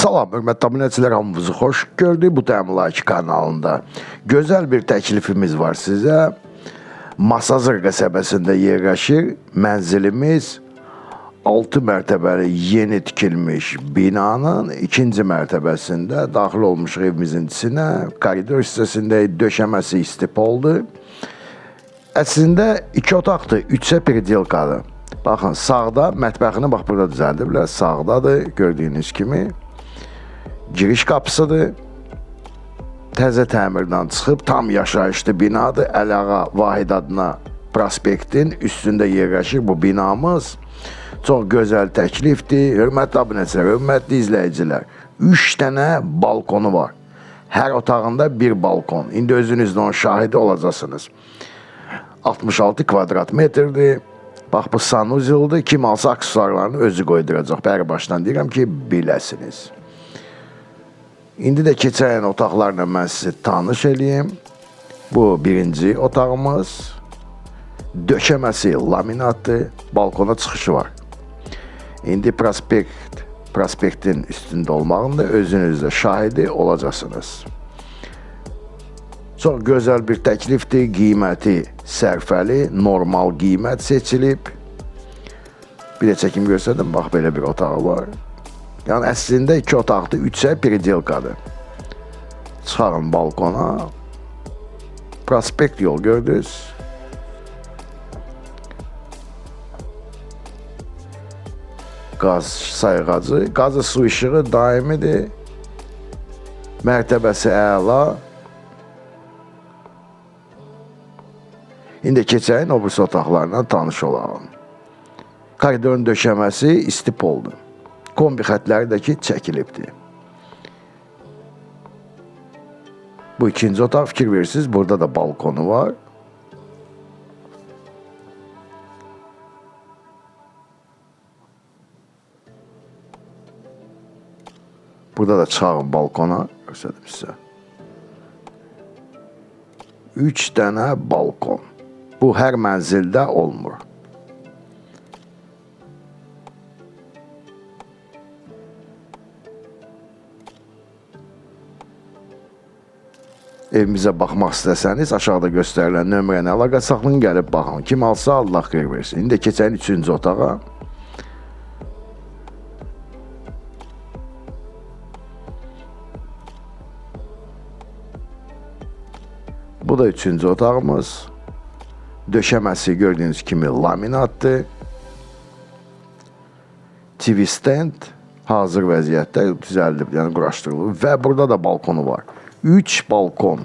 Salam, hörmətli abunəçilər, hamınızı xoş gördük bu Təmlaki kanalında. Gözəl bir təklifimiz var sizə. Masazır qəsəbəsində yerləşir. Mənzilimiz 6 mərtəbəli yeni tikilmiş binanın ikinci mərtəbəsində daxil olmuşuq evimizin içinə. Koridor hissəsində döşəməsi istip oldu. Əslində iki otaqdır, üçə pridelkadır. Baxın, sağda mətbəxini bax burada düzəldiblər. Sağdadır, gördüyünüz kimi. Giriş qapısıdır. Təzə təmirdən çıxıb tam yaşayışlı binadır. Əlağa Vahid adına prospektin üstündə yerləşir bu binamız. Çox gözəl təklifdir. Hörmətli abunəçilər, hörmətli izləyicilər. 3 dənə balkonu var. Hər otağında bir balkon. İndi özünüz də onun şahidi olacaqsınız. 66 kvadrat metrdir. Bax bu sanuzildir. Kim alsa aksesuarlarını özü qoyduracaq. Bəri başdan deyirəm ki, biləsiniz. İndi də keçən otaqlarla mən sizi tanış eləyim. Bu birinci otağımız. Döşəməsi laminatdır. Balkona çıxışı var. İndi prospekt prospektin üstündə olmağında özünüz də şahidi olacaqsınız. Çox gözəl bir təklifdir. Qiyməti sərfəli, normal qiymət seçilib. Bir də çəkim göstərdim. Bax belə bir otağı var. Yəni əslində iki otaqlı, üçə pridelkadır. Çıxarın balkona. Prospekt yol gördünüz. Qaz sayğacı, qazı su işığı daimidir. Mərtəbəsi əla. İndi keçəyin o birisi otaqlarla tanış olalım. Koridorun döşəməsi istip oldu. Kombi xətləri də ki çəkilibdir. Bu ikinci otaq fikir verirsiniz. Burada da balkonu var. Burada da çıxağın balkona göstərdim sizə. 3 dənə balkon. Bu hər mənzildə olmur. Evimizə baxmaq istəsəniz aşağıda göstərilən nömrəni əlaqə saxlayın, gəlib baxın. Kim alsa Allah xeyir versin. İndi keçən 3-cü otağa. Bu da 3-cü otağımız. Döşəməsi gördüyünüz kimi laminatdır. TV stand hazır vəziyyətdə düzəldib, yəni quraşdırılıb və burada da balkonu var. 3 balkon.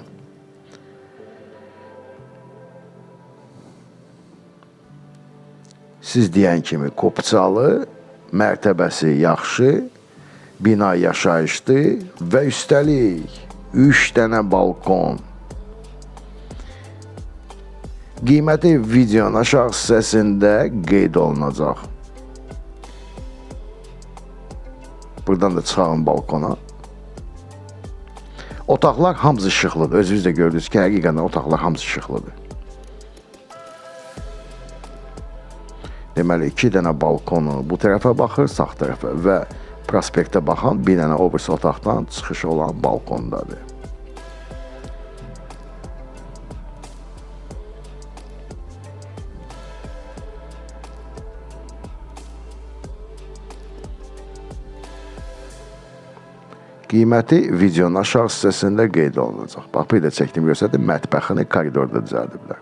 Siz deyən kimi Qopçalı mərtəbəsi yaxşı, bina yaşayışlı və üstəlik 3 dənə balkon. Qiyməti videonun aşağı hissəsində qeyd olunacaq. Buradan da çıxağın balkona. Otaqlar hamısı işıqlıdır. Özünüz də gördünüz ki, həqiqətən otaqlar hamısı işıqlıdır. Deməli, iki dənə balkonu bu tərəfə baxır, sağ tərəfə və prospektə baxan bir dənə o birisi otaqdan çıxış olan balkondadır. Qiyməti videonun aşağı hissəsində qeyd olunacaq. Bax, də çəkdim göstərdim, mətbəxini koridorda düzəldiblər.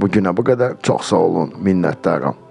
Bu günə bu qədər. Çox sağ olun, minnətdaram.